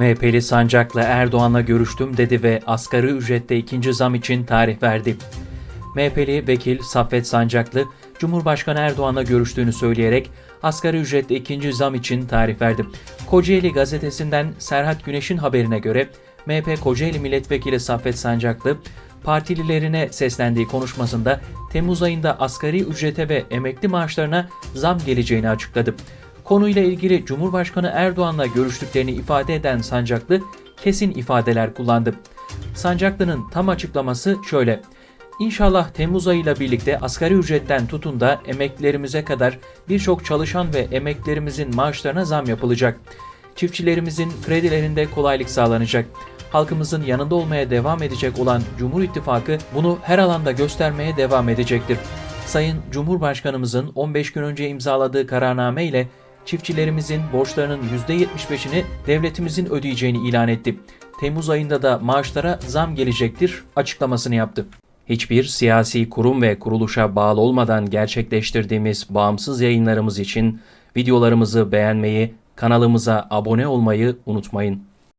MHP'li Sancak'la Erdoğan'la görüştüm dedi ve asgari ücrette ikinci zam için tarih verdi. MHP'li vekil Saffet Sancaklı, Cumhurbaşkanı Erdoğan'la görüştüğünü söyleyerek asgari ücrette ikinci zam için tarih verdi. Kocaeli gazetesinden Serhat Güneş'in haberine göre MHP Kocaeli Milletvekili Saffet Sancaklı, partililerine seslendiği konuşmasında Temmuz ayında asgari ücrete ve emekli maaşlarına zam geleceğini açıkladı. Konuyla ilgili Cumhurbaşkanı Erdoğan'la görüştüklerini ifade eden Sancaklı kesin ifadeler kullandı. Sancaklı'nın tam açıklaması şöyle. İnşallah Temmuz ayıyla birlikte asgari ücretten tutun da emeklilerimize kadar birçok çalışan ve emeklilerimizin maaşlarına zam yapılacak. Çiftçilerimizin kredilerinde kolaylık sağlanacak. Halkımızın yanında olmaya devam edecek olan Cumhur İttifakı bunu her alanda göstermeye devam edecektir. Sayın Cumhurbaşkanımızın 15 gün önce imzaladığı kararname ile çiftçilerimizin borçlarının %75'ini devletimizin ödeyeceğini ilan etti. Temmuz ayında da maaşlara zam gelecektir açıklamasını yaptı. Hiçbir siyasi kurum ve kuruluşa bağlı olmadan gerçekleştirdiğimiz bağımsız yayınlarımız için videolarımızı beğenmeyi, kanalımıza abone olmayı unutmayın.